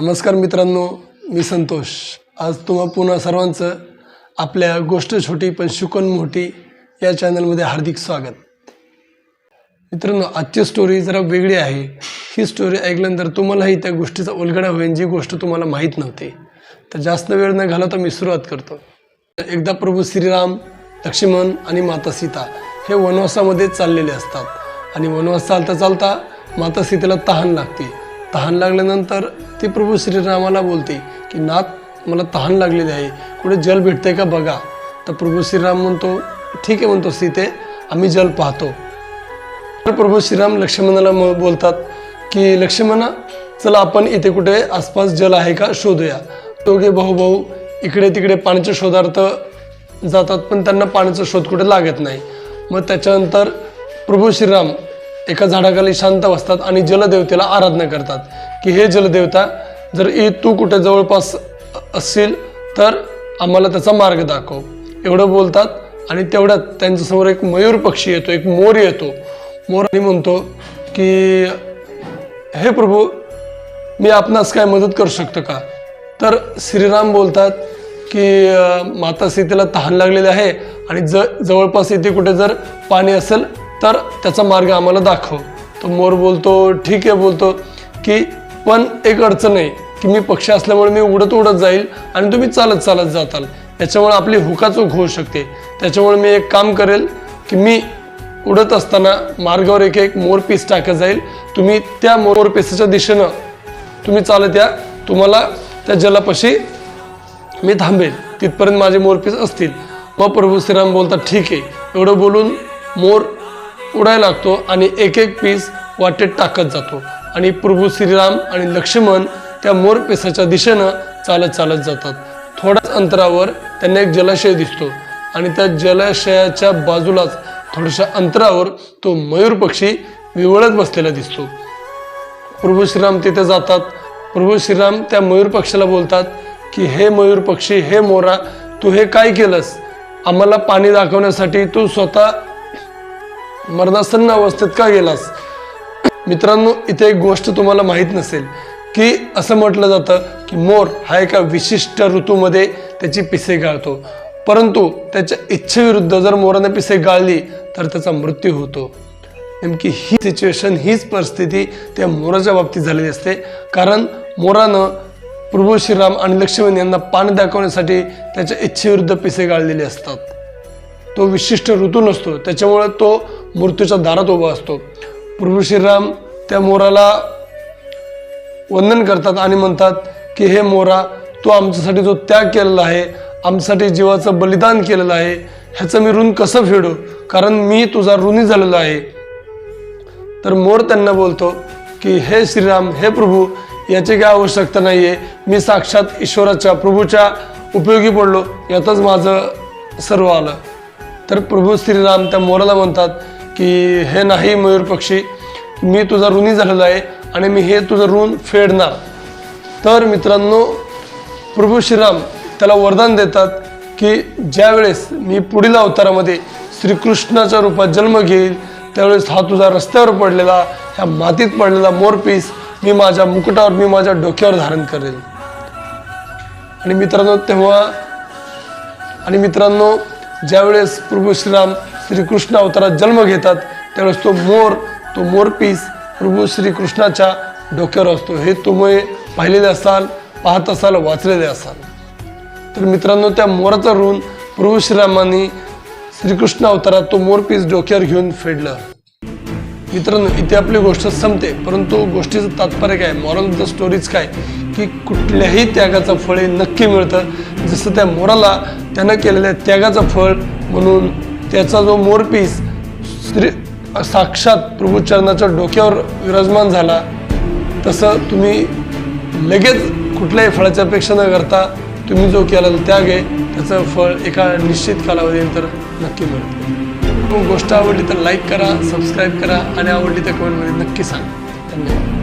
नमस्कार मित्रांनो मी संतोष. आज तुम्हा पुन्हा सर्वांचं आपल्या गोष्ट छोटी पण शिकवण मोठी या चॅनलमध्ये हार्दिक स्वागत. मित्रांनो आजची स्टोरी जरा वेगळी आहे. ही स्टोरी ऐकल्यानंतर तुम्हालाही त्या गोष्टीचा उलगडा होईल जी गोष्ट तुम्हाला माहीत नव्हती. तर जास्त वेळ न घालवता मी सुरुवात करतो. एकदा प्रभू श्रीराम लक्ष्मण आणि माता सीता हे वनवासामध्ये चाललेले असतात. आणि वनवास चालता चालता माता सीतेला तहान लागते. तहान लागल्यानंतर ती प्रभू श्रीरामाला बोलते की नाथ मला तहान लागलेली आहे. कुठे जल भेटते का बघा. तर प्रभू श्रीराम म्हणतो ठीक आहे म्हणतो सीते आम्ही जल पाहतो. तर प्रभू श्रीराम लक्ष्मणाला बोलतात की लक्ष्मणा चला आपण इथे कुठे आसपास जल आहे का शोधूया. दोघे भाऊ भाऊ इकडे तिकडे पाण्याच्या शोधार्थ जातात पण त्यांना पाण्याचा शोध कुठे लागत नाही. मग त्याच्यानंतर प्रभू श्रीराम एका झाडाखाली शांत बसतात आणि जलदेवतेला आराधना करतात. की हे जलदेवता जर ई तू कुठे जवळपास असशील तर आम्हाला त्याचा मार्ग दाखव. एवढं बोलतात आणि तेवढ्यात त्यांच्यासमोर एक मयूर पक्षी येतो एक मोर येतो. मोर आणि म्हणतो की हे प्रभू मी आपणास काय मदत करू शकतो का? तर श्रीराम बोलतात की माता सीतेला तहान लागलेली आहे आणि ज जवळपास इथे कुठे जर पाणी असेल तर त्याचा मार्ग आम्हाला दाखव. तो मोर बोलतो ठीक आहे बोलतो की पण एक अडचण आहे की मी पक्षी असल्यामुळे मी उडत उडत जाईल आणि तुम्ही चालत चालत जाताल. त्याच्यामुळे आपली हुकाचूक होऊ शकते. त्याच्यामुळे मी एक काम करेल की मी उडत असताना मार्गावर एक एक मोरपीस टाकत जाईल. तुम्ही त्या मोरपिसाच्या दिशेनं तुम्ही चालत या. तुम्हाला त्या जलापाशी मी थांबेल. तिथपर्यंत माझे मोरपीस असतील. मग प्रभू श्रीराम बोलतात ठीक आहे. एवढं बोलून मोर उडायला लागतो आणि एक एक पीस वाटेत टाकत जातो. आणि प्रभू श्रीराम आणि लक्ष्मण त्या मोरपिसाच्या दिशेनं चालत चालत जातात. थोड्याच अंतरावर त्यांना एक जलाशय दिसतो आणि त्या जलाशयाच्या बाजूलाच थोड्याशा अंतरावर तो मयूर पक्षी विवळत बसलेला दिसतो. प्रभू श्रीराम तिथे जातात. प्रभू श्रीराम त्या मयूर पक्षाला बोलतात की हे मयूर पक्षी हे मोरा तू हे काय केलंस? आम्हाला पाणी दाखवण्यासाठी तू स्वतः मरणासन्न अवस्थेत का गेलास? मित्रांनो इथे एक गोष्ट तुम्हाला माहीत नसेल की असं म्हटलं जातं की मोर हा एका विशिष्ट ऋतूमध्ये त्याची पिसे गाळतो. परंतु त्याच्या इच्छेविरुद्ध जर मोराने पिसे गाळली तर त्याचा मृत्यू होतो. नेमकी ही सिच्युएशन हीच परिस्थिती त्या मोराच्या बाबतीत झालेली असते. कारण मोरानं प्रभू श्रीराम आणि लक्ष्मण यांना पाणी दाखवण्यासाठी त्याच्या इच्छेविरुद्ध पिसे गाळलेले असतात. तो विशिष्ट ऋतू नसतो. त्याच्यामुळे तो मृत्यूच्या दारात उभा असतो. प्रभू श्रीराम त्या मोराला वंदन करतात आणि म्हणतात की हे मोरा तू आमच्यासाठी जो त्याग केलेला आहे आमच्यासाठी जीवाचं बलिदान केलेलं आहे ह्याचं मी ऋण कसं फेडू? कारण मी तुझा ऋणी झालेलो आहे. तर मोर त्यांना बोलतो की हे श्रीराम हे प्रभू याची काय आवश्यकता नाही आहे मी साक्षात ईश्वराच्या प्रभूच्या उपयोगी पडलो. यातच माझं सर्व आलं. तर प्रभू श्रीराम त्या मोराला म्हणतात की हे नाही मयूर पक्षी मी तुझा ऋणी झालेला आहे आणि मी हे तुझं ऋण फेडणार. तर मित्रांनो प्रभू श्रीराम त्याला वरदान देतात की ज्यावेळेस मी पुढील अवतारामध्ये श्रीकृष्णाच्या रूपात जन्म घेईल त्यावेळेस हा तुझा रस्त्यावर पडलेला ह्या मातीत पडलेला मोरपीस मी माझ्या मुकुटावर मी माझ्या डोक्यावर धारण करेल. आणि मित्रांनो तेव्हा आणि मित्रांनो ज्यावेळेस प्रभू श्रीराम श्रीकृष्ण अवतारात जन्म घेतात त्यावेळेस तो मोर तो मोरपीस प्रभू श्रीकृष्णाच्या डोक्यावर असतो. हे तुम्ही पाहिलेले असाल पाहत असाल वाचलेले असाल. तर मित्रांनो त्या मोराचा ऋण प्रभू श्रीरामांनी श्रीकृष्ण अवतारात तो मोरपीस डोक्यावर घेऊन फेडलं. मित्रांनो इथे आपली गोष्ट संपते परंतु गोष्टीचं तात्पर्य काय? मॉरल ऑफ द स्टोरीज काय? की कुठल्याही त्यागाचं फळ हे नक्की मिळतं. जसं त्या मोराला त्यानं केलेल्या त्यागाचं फळ म्हणून त्याचा जो मोरपीस श्री साक्षात प्रभूचरणाच्या डोक्यावर विराजमान झाला तसं तुम्ही लगेच कुठल्याही फळाची अपेक्षा न करता तुम्ही जो केलेला त्याग आहे त्याचं फळ एका निश्चित कालावधीनंतर नक्की मिळतं गोष्ट आवडली तर लाईक करा सबस्क्राईब करा आणि आवडली तर कमेंटमध्ये नक्की सांगा. धन्यवाद.